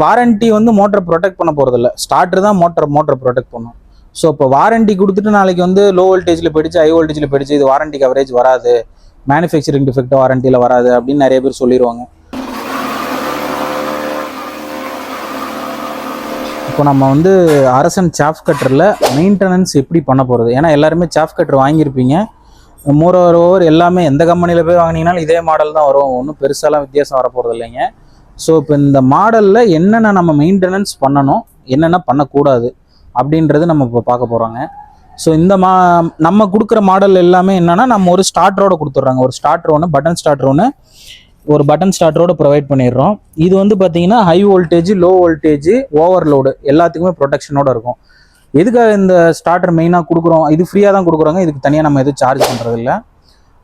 Warranty வந்து மோட்டரை protect பண்ண போகிறதில்ல ஸ்டார்டர் தான் மோட்டர் மோட்டரை ப்ரொடெக்ட் பண்ணும். ஸோ இப்போ வாரண்டி கொடுத்துட்டு நாளைக்கு வந்து லோ வோல்டேஜில் போயிடுச்சு ஹை வோல்டேஜில் போயிடுச்சு இது வாரண்டி கவரேஜ் வராது. மேனுஃபேக்சரிங் டிஃபெக்ட் வாரண்டியில் வராது அப்படின்னு நிறைய பேர் சொல்லிடுவாங்க இப்போ நம்ம வந்து அரசன் சாஃப் கட்டரில் மெயின்டெனன்ஸ் எப்படி பண்ண போகிறது ஏன்னா எல்லாருமே சாஃப் கட்டர் வாங்கியிருப்பீங்க. மோர் ஓவர் எல்லாமே எந்த கம்பெனியில் போய் வாங்கினீங்கனாலும் இதே மாடல் தான் வரும். ஒன்றும் பெருசாலாம் வித்தியாசம் வரப்போகிறது இல்லைங்க ஸோ இப்போ இந்த மாடலில் என்னென்ன நம்ம மெயின்டெனன்ஸ் பண்ணணும் என்னென்ன பண்ணக்கூடாது அப்படின்றது நம்ம இப்போ பார்க்க போகிறோங்க ஸோ இந்த மா நம்ம கொடுக்குற மாடல் எல்லாமே என்னென்னா நம்ம ஒரு ஸ்டார்டரோட கொடுத்துட்றாங்க. ஒரு ஸ்டார்டர் ஒன்று பட்டன் ஸ்டார்டர் ஒன்று ஒரு பட்டன் ஸ்டார்டரோட ப்ரொவைட் பண்ணிடுறோம். இது வந்து பார்த்தீங்கன்னா high voltage low voltage overload எல்லாத்துக்குமே ப்ரொடெக்ஷனோட இருக்கும். எதுக்காக இந்த ஸ்டார்டர் மெயினாக கொடுக்குறோம்? இது ஃப்ரீயாக தான் கொடுக்குறோங்க. இதுக்கு தனியாக நம்ம எதுவும் சார்ஜ் பண்ணுறதில்ல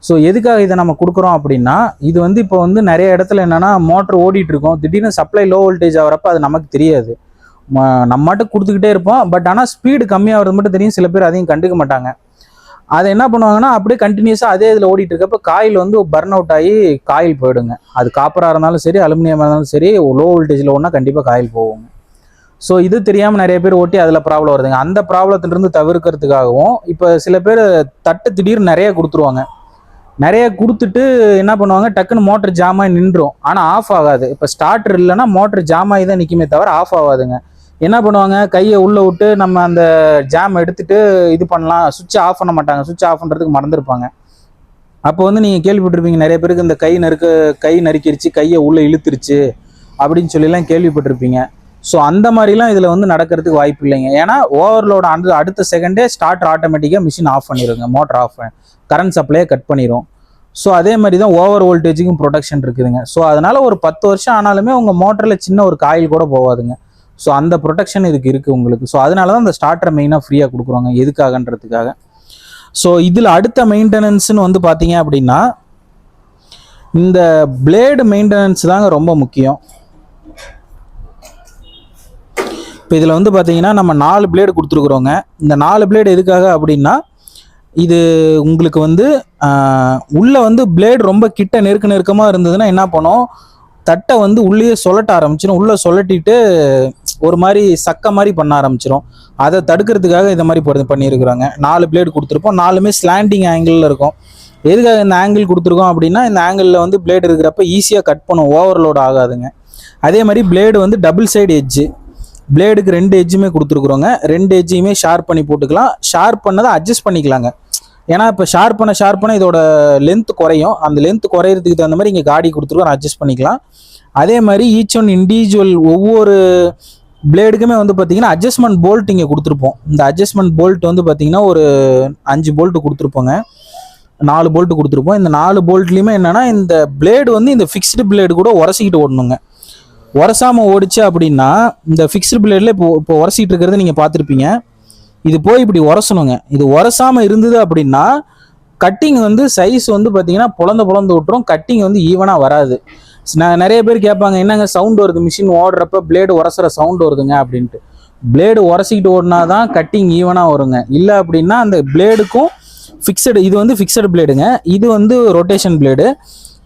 ஸோ எதுக்காக இதை நம்ம கொடுக்குறோம் அப்படின்னா இது வந்து இப்போ வந்து நிறைய இடத்துல என்னென்னா மோட்டர் ஓடிட்டு இருக்கோம் திடீர்னு சப்ளை லோ வோல்டேஜ் ஆகிறப்ப அது நமக்கு தெரியாது. நம்ம மட்டும் கொடுத்துக்கிட்டே இருப்போம். பட் ஆனால் ஸ்பீடு கம்மியாகிறது மட்டும் தெரியும். சில பேர் அதையும் கண்டுக்க மாட்டாங்க. அதை என்ன பண்ணுவாங்கன்னா அப்படியே கண்டினியூஸாக அதே இதில் ஓடிட்டு இருக்கப்ப காயில் வந்து பர்ன் அவுட் ஆகி காயில் போயிடுங்க. அது காப்பராக இருந்தாலும் சரி அலுமினியமாக இருந்தாலும் சரி லோ வோல்டேஜில் ஒன்றா கண்டிப்பாக காயில் போகும். ஸோ இது தெரியாமல் நிறைய பேர் ஓட்டி அதில் ப்ராப்ளம் வருதுங்க. அந்த ப்ராப்ளத்திலிருந்து தவிர்க்கிறதுக்காகவும் இப்போ சில பேர் தட்டு திடீர்னு நிறைய கொடுத்துருவாங்க. நிறைய கொடுத்துட்டு என்ன பண்ணுவாங்க டக்குன்னு மோட்டர் ஜாம் ஆகி நின்றும் ஆனால் ஆஃப் ஆகாது. இப்போ ஸ்டார்டர் இல்லைன்னா மோட்டர் ஜாம் ஆகி தான் நிற்குமே தவிர ஆஃப் ஆகாதுங்க. என்ன பண்ணுவாங்க கையை உள்ளே விட்டு நம்ம அந்த ஜாம் எடுத்துட்டு இது பண்ணலாம். சுவிட்ச் ஆஃப் பண்ண மாட்டாங்க. சுவிட்ச் ஆஃப் பண்ணுறதுக்கு மறந்துருப்பாங்க. அப்போ வந்து நீங்கள் கேள்விப்பட்டிருப்பீங்க நிறைய பேருக்கு இந்த கை நறுக்க கை நறுக்கிருச்சு கையை உள்ளே இழுத்துருச்சு அப்படின்னு சொல்லிலாம் கேள்விப்பட்டிருப்பீங்க. ஸோ அந்த மாதிரிலாம் இதில் வந்து நடக்கிறதுக்கு வாய்ப்பு இல்லைங்க. ஏன்னா ஓவர்லோட் அந்த அடுத்த செகண்டே ஸ்டார்டர் ஆட்டோமேட்டிக்காக மிஷின் ஆஃப் பண்ணிடுங்க மோட்டர் ஆஃப் கரண்ட் சப்ளையை கட் பண்ணிடும் ஸோ அதே மாதிரி தான் ஓவர் வோல்டேஜுக்கும் ப்ரொடக்ஷன் இருக்குதுங்க. ஸோ அதனால் ஒரு பத்து வருஷம் ஆனாலுமே உங்கள் மோட்டரில் சின்ன ஒரு காயில் கூட போகாதுங்க ஸோ அந்த ப்ரொடெக்ஷன் இதுக்கு இருக்குது உங்களுக்கு. ஸோ அதனால தான் அந்த ஸ்டார்டரை மெயினாக ஃப்ரீயாக கொடுக்குறோங்க. எதுக்காகன்றதுக்காக. ஸோ இதில் அடுத்த மெயின்டெனன்ஸ்னு வந்து பார்த்தீங்க அப்படின்னா இந்த பிளேடு மெயின்டெனன்ஸ் தாங்க ரொம்ப முக்கியம். இப்போ இதில் வந்து பார்த்தீங்கன்னா நம்ம நாலு பிளேடு கொடுத்துருக்குறோங்க. இந்த நாலு பிளேடு எதுக்காக அப்படின்னா இது உங்களுக்கு வந்து உள்ளே வந்து பிளேடு ரொம்ப கிட்ட நெருக்க நெருக்கமாக இருந்ததுன்னா என்ன பண்ணும்? தட்டை வந்து உள்ளேயே சொல்லட்ட ஆரம்பிச்சிடும் உள்ளே சொல்லட்டிட்டு ஒரு மாதிரி சக்க மாதிரி பண்ண ஆரம்பிச்சிடும் அதை தடுக்கிறதுக்காக இந்த மாதிரி போடுறது பண்ணியிருக்கிறாங்க. நாலு பிளேடு கொடுத்துருப்போம். நாலுமே ஸ்லாண்டிங் ஆங்கிளில் இருக்கும். எதுக்காக இந்த ஆங்கிள் கொடுத்துருக்கோம் அப்படின்னா இந்த ஆங்கிளில் வந்து பிளேடு இருக்கிறப்ப ஈஸியாக கட் பண்ணும். ஓவர்லோட் ஆகாதுங்க. அதே மாதிரி பிளேடு வந்து டபுள் சைடு எட்ஜு பிளேடுக்கு ரெண்டு எஜ்ஜுமே கொடுத்துருக்குறோங்க. ரெண்டு எஜ்ஜையுமே ஷார்ப் பண்ணி போட்டுக்கலாம். ஷார்ப் பண்ணதை அட்ஜஸ்ட் பண்ணிக்கலாங்க. ஏன்னா இப்போ ஷார்ப் பண்ண ஷார்ப் பண்ண இதோட லென்த் குறையும். அந்த லென்த் குறையிறதுக்கு தகுந்த மாதிரி இங்கே காடி கொடுத்துருக்கோம். அட்ஜஸ்ட் பண்ணிக்கலாம். அதே மாதிரி ஈச் ஒன் இண்டிவிஜுவல் ஒவ்வொரு பிளேடுக்குமே வந்து பார்த்தீங்கன்னா அட்ஜஸ்ட்மெண்ட் போல்ட் இங்கே கொடுத்துருப்போம். இந்த அட்ஜஸ்ட்மெண்ட் போல்ட் வந்து பார்த்தீங்கன்னா ஒரு அஞ்சு போல்ட் கொடுத்துருப்போங்க. நாலு போல்ட் கொடுத்துருப்போம். இந்த நாலு போல்ட்லேயுமே என்னென்னா இந்த பிளேடு வந்து இந்த ஃபிக்ஸ்டு பிளேடு கூட உரசிக்கிட்டு ஓடணுங்க. உரசாம ஓடிச்சு அப்படின்னா இந்த ஃபிக்ஸ்டு பிளேடில் இப்போ இப்போ உரசிட்டு இருக்கிறத நீங்கள் பார்த்துருப்பீங்க. இது போய் இப்படி உரசணுங்க. இது உரசாம இருந்தது அப்படின்னா கட்டிங் வந்து சைஸ் வந்து பார்த்தீங்கன்னா புலந்த புலந்து விட்டுரும் கட்டிங் வந்து ஈவனாக வராது. நான் நிறைய பேர் கேட்பாங்க என்னங்க சவுண்ட் வருது? மிஷின் ஓடுறப்ப பிளேடு உரசுற சவுண்ட் வருதுங்க? அப்படின்ட்டு. பிளேடு உரசிக்கிட்டு ஓடினா தான் கட்டிங் ஈவனாக வருங்க. இல்லை அப்படின்னா அந்த பிளேடுக்கும் ஃபிக்ஸடு இது வந்து ஃபிக்ஸடு பிளேடுங்க இது வந்து ரொட்டேஷன் பிளேடு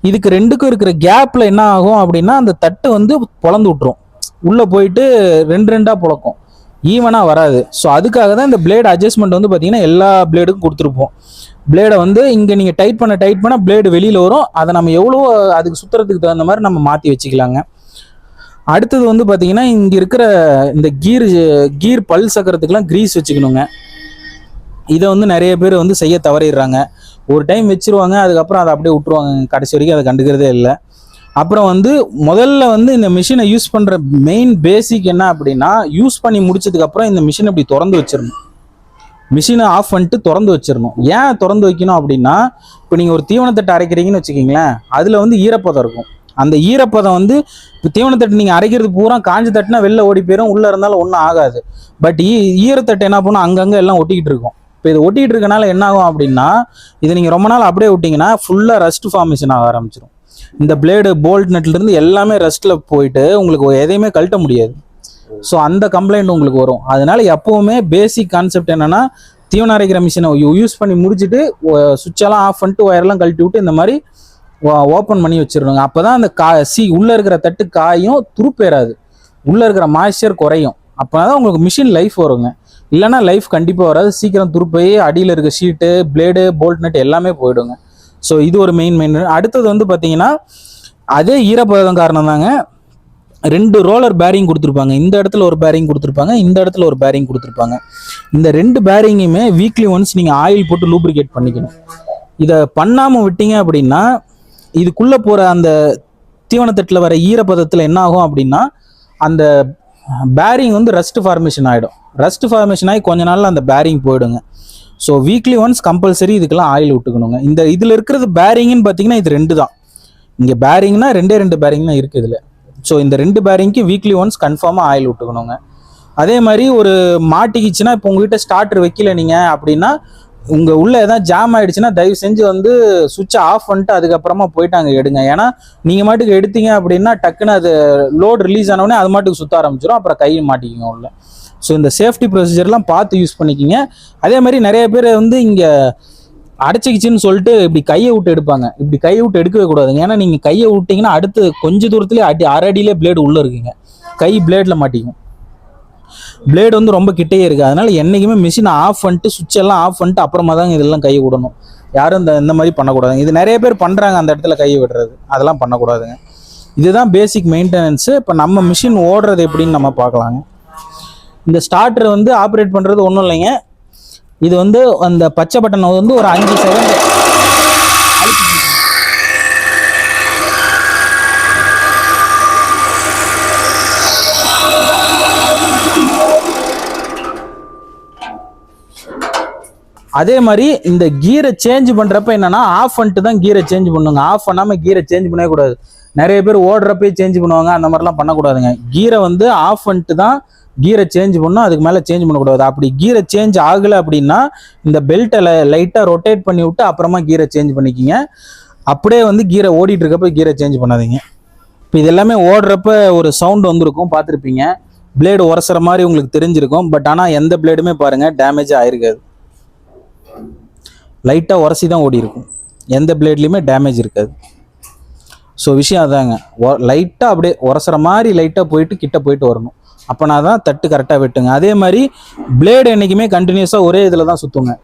இதுக்கு ரெண்டுக்கும் இருக்கிற கேப்பில் என்ன ஆகும் அப்படின்னா அந்த தட்டு வந்து பொழந்து விட்டுரும். உள்ளே போயிட்டு ரெண்டு ரெண்டாக புழக்கும். ஈவனாக வராது. ஸோ அதுக்காக தான் இந்த பிளேடு அட்ஜஸ்ட்மெண்ட் வந்து பார்த்தீங்கன்னா எல்லா பிளேடுக்கும் கொடுத்துருப்போம். பிளேடை வந்து இங்கே நீங்கள் டைட் பண்ண டைட் பண்ண பிளேடு வெளியில் வரும். அதை நம்ம எவ்வளோ அதுக்கு சுற்றுறதுக்கு தகுந்த மாதிரி நம்ம மாற்றி வச்சுக்கலாங்க. அடுத்தது வந்து பார்த்தீங்கன்னா இங்கே இருக்கிற இந்த கீர் கீர் பல் சக்கரத்துக்குலாம் க்ரீஸ் வச்சுக்கணுங்க. இதை வந்து நிறைய பேர் வந்து செய்ய தவறிடுறாங்க. ஒரு டைம் வச்சிருவாங்க அதுக்கப்புறம் அதை அப்படியே விட்டுருவாங்க. கடைசி வரைக்கும் அதை கண்டுக்கிறதே இல்லை. அப்புறம் வந்து முதல்ல வந்து இந்த மிஷினை யூஸ் பண்ணுற மெயின் பேசிக் என்ன அப்படின்னா யூஸ் பண்ணி முடிச்சதுக்கப்புறம் இந்த மிஷினை இப்படி திறந்து வச்சிடணும் மிஷினை ஆஃப் பண்ணிட்டு திறந்து வச்சிடணும் ஏன் திறந்து வைக்கணும் அப்படின்னா இப்போ நீங்கள் ஒரு தீவனத்தட்டை அரைக்கிறீங்கன்னு வச்சுக்கிங்களேன் அதில் வந்து ஈரப்பதம் இருக்கும். அந்த ஈரப்பதம் வந்து இப்போ தீவனத்தட்டு நீங்கள் அரைக்கிறது பூரா காஞ்ச தட்டுனா வெளில ஓடி போயிடும் உள்ளே இருந்தாலும் ஒன்றும் ஆகாது. பட் ஈ ஈரத்தட்டு என்ன பண்ணும்? அங்கங்கே எல்லாம் ஒட்டிக்கிட்டு இருக்கும். இப்போ இது ஒட்டிகிட்டு இருக்கனால என்ன ஆகும் அப்படின்னா இதை நீங்கள் ரொம்ப நாள் அப்படியே விட்டிங்கன்னா ஃபுல்லாக ரஸ்ட் ஃபார்மேஷன் ஆக ஆரம்பிச்சிடும் இந்த பிளேடு போல்ட் நெட்லேருந்து எல்லாமே ரஸ்ட்டில் போயிட்டு உங்களுக்கு எதையுமே கழட்ட முடியாது. ஸோ அந்த கம்ப்ளைண்ட் உங்களுக்கு வரும். அதனால எப்போவுமே பேசிக் கான்செப்ட் என்னன்னா தீவனம் அரைக்கிற மிஷினை யூஸ் பண்ணி முடிச்சுட்டு சுவிட்செல்லாம் ஆஃப் பண்ணிட்டு ஒயர்லாம் கழட்டி விட்டு இந்த மாதிரி ஓப்பன் பண்ணி வச்சிடணுங்க. அப்போ தான் அந்த கா சி உள்ளே இருக்கிற தட்டு காயும் துருப்பேறாது. உள்ளே இருக்கிற மாய்ச்சர் குறையும். அப்போ தான் உங்களுக்கு மிஷின் லைஃப் வருங்க. இல்லைன்னா லைஃப் கண்டிப்பாக வராது. சீக்கிரம் துருப்போய் அடியில் இருக்க ஷீட்டு பிளேடு போல்ட் நட் எல்லாமே போயிடுங்க. ஸோ இது ஒரு மெயின் மெயின் அடுத்தது வந்து பார்த்தீங்கன்னா அதே ஈரப்பதம் காரணம் தாங்க ரெண்டு ரோலர் பேரிங் கொடுத்துருப்பாங்க. இந்த இடத்துல ஒரு பேரிங் கொடுத்துருப்பாங்க இந்த இடத்துல ஒரு பேரிங் கொடுத்துருப்பாங்க. இந்த ரெண்டு பேரிங்குமே வீக்லி ஒன்ஸ் நீங்கள் ஆயில் போட்டு லூப்ரிகேட் பண்ணிக்கணும். இதை பண்ணாமல் விட்டீங்க அப்படின்னா இதுக்குள்ளே போகிற அந்த தீவனத்தட்டில் வர ஈரப்பதத்தில் என்ன ஆகும் அப்படின்னா அந்த பேரிங் வந்து ரஸ்ட் ஃபார்மேஷன் ஆகிடும் ரஸ்ட் ஃபார்மேஷன் ஆகி கொஞ்ச நாளில் அந்த பேரிங் போயிடுங்க. ஸோ வீக்லி ஒன்ஸ் கம்பல்சரி இதுக்கெல்லாம் ஆயில் விட்டுக்கணுங்க. இந்த இதில் இருக்கிறது பேரிங்னு பார்த்தீங்கன்னா இது ரெண்டு தான் இங்கே பேரிங்னா ரெண்டே ரெண்டு பேரிங் தான் இருக்குது இதில். ஸோ இந்த ரெண்டு பேரிங்க்கு வீக்லி ஒன்ஸ் கன்ஃபார்மாக ஆயில் விட்டுக்கணுங்க. அதே மாதிரி ஒரு மாட்டிக்கிச்சுன்னா இப்போ உங்ககிட்ட ஸ்டார்டர் வைக்கல நீங்கள் அப்படின்னா உங்கள் உள்ளே எதாவது ஜாம் ஆயிடுச்சுன்னா தயவு செஞ்சு வந்து சுவிட்சை ஆஃப் பண்ணிட்டு அதுக்கப்புறமா போயிட்டாங்க எடுங்க. ஏன்னா நீங்கள் மாட்டுக்கு எடுத்தீங்க அப்படின்னா டக்குன்னு அது லோட் ரிலீஸ் ஆனவுடனே அது மாட்டுக்கு சுற்ற ஆரம்பிச்சிடும் அப்புறம் கை மாட்டிக்கிங்க உள்ள. ஸோ இந்த சேஃப்டி ப்ரொசீஜர்லாம் பார்த்து யூஸ் பண்ணிக்கிங்க. அதே மாதிரி நிறைய பேர் வந்து இங்கே அடைச்சிக்கிச்சின்னு சொல்லிட்டு இப்படி கையை விட்டு எடுப்பாங்க. இப்படி கையை விட்டு எடுக்கவே கூடாதுங்க. ஏன்னா நீங்கள் கையை விட்டிங்கன்னா அடுத்து கொஞ்ச தூரத்துலேயே அடி அரை அடியிலே பிளேடு உள்ளே இருக்குங்க. கை பிளேடில் மாட்டிக்கும். பிளேடு வந்து ரொம்ப கிட்டேயே இருக்குது அதனால என்றைக்குமே மிஷினை ஆஃப் பண்ணிட்டு சுவிட்ச் எல்லாம் ஆஃப் பண்ணிட்டு அப்புறமா தாங்க இதெல்லாம் கையை விடணும். யாரும் இந்த இந்த மாதிரி பண்ணக்கூடாதுங்க. இது நிறைய பேர் பண்ணுறாங்க அந்த இடத்துல கையை விடுறது. அதெல்லாம் பண்ணக்கூடாதுங்க. இதுதான் பேசிக் மெயின்டெனன்ஸு இப்போ நம்ம மிஷின் ஓடுறது எப்படின்னு நம்ம பார்க்கலாங்க. இந்த ஸ்டார்டர் வந்து ஆப்ரேட் பண்ணுறது ஒன்றும் இல்லைங்க. இது வந்து அந்த பச்சை பட்டனை வந்து ஒரு அஞ்சு செகண்ட் அதே மாதிரி இந்த கீரை சேஞ்ச் பண்ணுறப்ப என்னன்னா ஆஃப் பண்ணிட்டு தான் கீரை சேஞ்ச் பண்ணுங்க. ஆஃப் பண்ணாமல் கீரை சேஞ்ச் பண்ணவே கூடாது. நிறைய பேர் ஓடுறப்பே சேஞ்ச் பண்ணுவாங்க. அந்த மாதிரிலாம் பண்ணக்கூடாதுங்க. கீரை வந்து ஆஃப் பண்ணிட்டு தான் கீரை சேஞ்ச் பண்ணணும் அதுக்கு மேலே சேஞ்ச் பண்ணக்கூடாது. அப்படி கீரை சேஞ்ச் ஆகலை அப்படின்னா இந்த பெல்ட்டை லைட்டாக ரொட்டேட் பண்ணி விட்டு அப்புறமா கீரை சேஞ்ச் பண்ணிக்கிங்க. அப்படியே வந்து கீரை ஓடிட்டு இருக்கப்ப கீரை சேஞ்ச் பண்ணாதீங்க. இப்போ இது எல்லாமே ஓடுறப்ப ஒரு சவுண்ட் வந்திருக்கும் பார்த்துருப்பீங்க. பிளேடு உரசுற மாதிரி உங்களுக்கு தெரிஞ்சிருக்கும். பட் ஆனால் எந்த பிளேடுமே பாருங்கள் டேமேஜ் ஆகிருக்காது லைட்டாக உரசி தான் ஓடி இருக்கும் எந்த பிளேட்லேயுமே டேமேஜ் இருக்காது. ஸோ விஷயம் அதாங்க. லைட்டாக அப்படியே உரசுற மாதிரி லைட்டாக போயிட்டு கிட்ட போயிட்டு வரணும். அப்போனா தான் தட்டு கரெக்டாக வெட்டுங்க. அதே மாதிரி பிளேடு என்றைக்குமே கண்டினியூஸாக ஒரே இதில் தான் சுற்றுங்க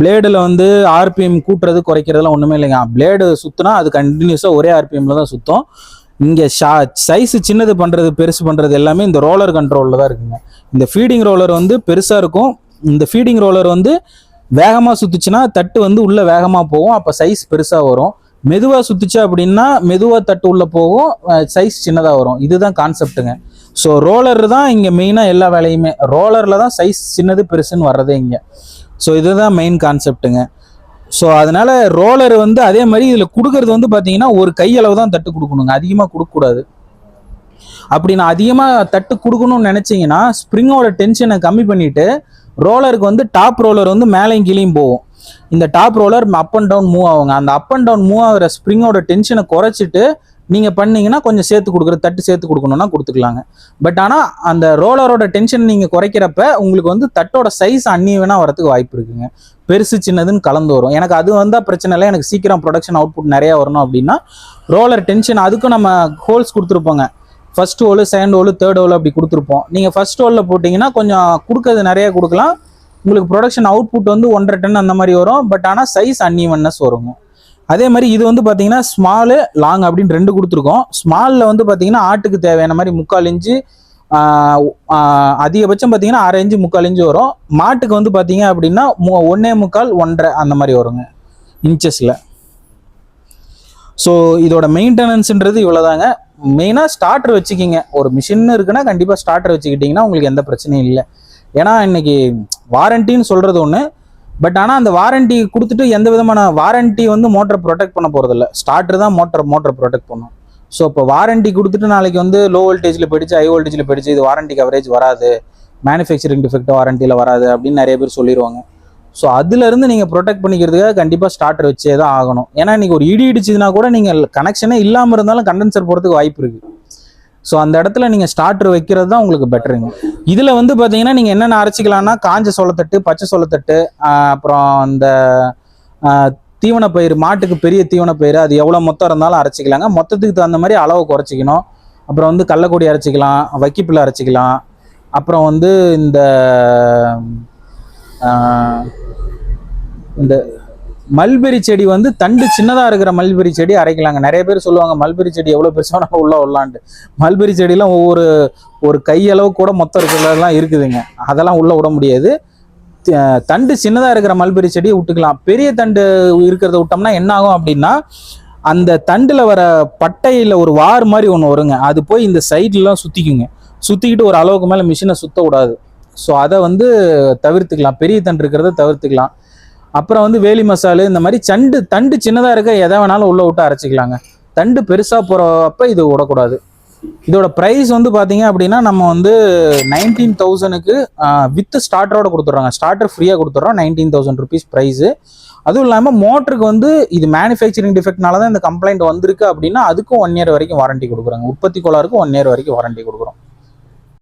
பிளேடில் வந்து ஆர்பிஎம் கூட்டுறது குறைக்கிறதுலாம் ஒன்றுமே இல்லைங்க. பிளேடு சுற்றினா அது கண்டினியூஸாக ஒரே ஆர்பிஎம்ல தான் சுற்றும் இங்கே ஷா சைஸு சின்னது பண்ணுறது பெருசு பண்ணுறது எல்லாமே இந்த ரோலர் கண்ட்ரோலில் தான் இருக்குங்க. இந்த ஃபீடிங் ரோலர் வந்து பெருசாக இருக்கும். இந்த ஃபீடிங் ரோலர் வந்து வேகமாக சுற்றுச்சுன்னா தட்டு வந்து உள்ளே வேகமாக போகும். அப்போ சைஸ் பெருசாக வரும். மெதுவாக சுற்றுச்சு அப்படின்னா மெதுவாக தட்டு உள்ளே போகும். சைஸ் சின்னதாக வரும். இதுதான் கான்செப்ட்டுங்க ஸோ ரோலர் தான் இங்கே மெயினாக எல்லா வேலையுமே. ரோலரில் தான் சைஸ் சின்னது பெருசுன்னு வர்றதே இங்கே. ஸோ இதுதான் மெயின் கான்செப்ட்டுங்க ஸோ அதனால ரோலர் வந்து அதே மாதிரி இதில் கொடுக்கறது வந்து பார்த்தீங்கன்னா ஒரு கையளவு தான் தட்டு கொடுக்கணுங்க. அதிகமாக கொடுக்கக்கூடாது. அப்படி நான் அதிகமாக தட்டு கொடுக்கணும்னு நினச்சிங்கன்னா ஸ்ப்ரிங்கோட டென்ஷனை கம்மி பண்ணிட்டு ரோலருக்கு வந்து டாப் ரோலர் வந்து மேலேயும் கீழேயும் போகும். இந்த top roller up and down move ஆகுங்க. அந்த அப் அண்ட் டவுன் மூவ் ஆகிற ஸ்ப்ரிங்கோட டென்ஷனை குறைச்சிட்டு நீங்கள் பண்ணீங்கன்னா கொஞ்சம் சேர்த்து கொடுக்குற தட்டு சேர்த்து கொடுக்கணும்னா கொடுத்துக்கலாங்க. பட் ஆனால் அந்த ரோலரோட டென்ஷன் நீங்கள் குறைக்கிறப்ப உங்களுக்கு வந்து தட்டோட சைஸ் அன்னியவனாக வரதுக்கு வாய்ப்பு இருக்குங்க. பெருசு சின்னதுன்னு கலந்து வரும். எனக்கு அது வந்தால் பிரச்சனை இல்லை. எனக்கு சீக்கிரம் ப்ரொடக்ஷன் அவுட்புட் நிறையா வரணும் அப்படின்னா ரோலர் டென்ஷன் அதுக்கும் நம்ம holes கொடுத்துருப்போங்க. First hole second hole third hole அப்படி கொடுத்துருப்போம். நீங்கள் ஃபர்ஸ்ட் ஹோலில் போட்டிங்கன்னா கொஞ்சம் கொடுக்கறது நிறையா கொடுக்கலாம். உங்களுக்கு ப்ரொடக்ஷன் அவுட்புட் வந்து ஒன்றரை டன் அந்த மாதிரி வரும். பட் ஆனால் சைஸ் அன்னிவன்னஸ் வருங்க. அதே மாதிரி இது வந்து பார்த்தீங்கன்னா ஸ்மாலு லாங் அப்படின்னு ரெண்டு கொடுத்துருக்கோம். ஸ்மாலில் வந்து பார்த்தீங்கன்னா ஆட்டுக்கு தேவையான மாதிரி முக்கால் இன்ச்சு அதிகபட்சம் பார்த்தீங்கன்னா அரை இன்ச்சு முக்கால் இன்ச்சு வரும். மாட்டுக்கு வந்து பார்த்தீங்க அப்படின்னா மு- முக்கால் ஒன்றரை அந்த மாதிரி வருங்க இன்ச்சஸில். ஸோ இதோட மெயின்டெனன்ஸுன்றது இவ்வளோதாங்க மெயினாக ஸ்டார்டர் வச்சுக்கிங்க. ஒரு மிஷின் இருக்குன்னா கண்டிப்பாக ஸ்டார்டர் வச்சுக்கிட்டிங்கன்னா உங்களுக்கு எந்த பிரச்சனையும் இல்லை. ஏன்னா இன்னைக்கு வாரண்டின்னு சொல்கிறது ஒன்று பட் ஆனால் அந்த வாரண்டி கொடுத்துட்டு எந்த விதமான வாரண்டி வந்து மோட்டரை ப்ரொடெக்ட் பண்ண போகிறதில்ல ஸ்டார்டர் தான் மோட்டர் மோட்டரை ப்ரொடெக்ட் பண்ணும். ஸோ இப்போ வாரண்டி கொடுத்துட்டு நாளைக்கு வந்து லோ வோல்டேஜில் போயிடுச்சு ஹை வோல்டேஜில் போயிடுச்சு இது வாரண்டி கவரேஜ் வராது. மேனுஃபேக்சரிங் டிஃபெக்ட் வாரண்டியில் வராது அப்படின்னு நிறைய பேர் சொல்லிடுவாங்க ஸோ அதுலேருந்து நீங்கள் ப்ரொடெக்ட் பண்ணிக்கிறதுக்காக கண்டிப்பாக ஸ்டார்டர் வச்சே தான் ஆகணும். ஏன்னா இன்றைக்கி ஒரு இடி இடிச்சதுன்னா கூட நீங்கள் கனெக்ஷனே இல்லாமல் இருந்தாலும் கண்டென்சர் போகிறதுக்கு வாய்ப்பு இருக்குது ஸோ அந்த இடத்துல நீங்கள் ஸ்டார்டர் வைக்கிறது தான் உங்களுக்கு பெட்டருங்க இதில் வந்து பார்த்தீங்கன்னா நீங்கள் என்னென்ன அரைச்சிக்கலாம்னா காஞ்ச சோளத்தட்டு பச்சை சோளத்தட்டு அப்புறம் அந்த தீவனப்பயிர் மாட்டுக்கு பெரிய தீவனப்பயிர் அது எவ்வளோ மொத்தம் இருந்தாலும் அரைச்சிக்கலாங்க. மொத்தத்துக்கு தகுந்த மாதிரி அளவு குறைச்சிக்கணும். அப்புறம் வந்து கள்ளக்கொடி அரைச்சிக்கலாம் வைக்கிப்பில் அரைச்சிக்கலாம். அப்புறம் வந்து இந்த இந்த மல்பெரி செடி வந்து தண்டு சின்னதாக இருக்கிற மல்பெரி செடி அரைக்கலாங்க. நிறைய பேர் சொல்லுவாங்க மல்பெரி செடி எவ்வளோ பெருசாக நம்ம உள்ள விடலான்ட்டு மல்பெரி செடியெல்லாம் ஒவ்வொரு ஒரு கையளவு கூட மொத்தம் இருக்கிறதெல்லாம் இருக்குதுங்க. அதெல்லாம் உள்ள விட முடியாது. தண்டு சின்னதாக இருக்கிற மல்பெரி செடியை விட்டுக்கலாம். பெரிய தண்டு இருக்கிறத விட்டோம்னா என்ன ஆகும் அப்படின்னா அந்த தண்டில் வர பட்டையில் ஒரு வார் மாதிரி ஒன்று வருங்க. அது போய் இந்த சைட்லாம் சுற்றிக்குங்க சுற்றிக்கிட்டு ஒரு அளவுக்கு மேலே மிஷினை சுத்த விடாது ஸோ அதை வந்து தவிர்த்துக்கலாம். பெரிய தண்டு இருக்கிறத தவிர்த்துக்கலாம். அப்புறம் வந்து வேலி மசாலு இந்த மாதிரி சண்டு தண்டு சின்னதாக இருக்க எதை வேணாலும் உள்ளே விட்டு அரைச்சிக்கலாங்க. தண்டு பெருசாக போகிறப்ப இது விடக்கூடாது. இதோட ப்ரைஸ் வந்து பார்த்தீங்க அப்படின்னா நம்ம வந்து நைன்டீன் தௌசண்ட்க்கு வித் ஸ்டார்டரோட கொடுத்துட்றாங்க. ஸ்டார்டர் ஃப்ரீயாக கொடுத்துட்றோம் நைன்டீன் தௌசண்ட் ருபீஸ் ப்ரைஸு அதுவும் இல்லாமல் மோட்டருக்கு வந்து இது மேனுஃபேக்சரிங் டிஃபெக்ட்னால தான் இந்த கம்ப்ளைண்ட் வந்திருக்கு அப்படின்னா அதுக்கும் ஒன் இயர் வரைக்கும் வாரண்டி கொடுக்குறாங்க. உற்பத்தி கோளாருக்கும் ஒன் இயர் வரைக்கும் வாரண்டி கொடுக்குறோம்.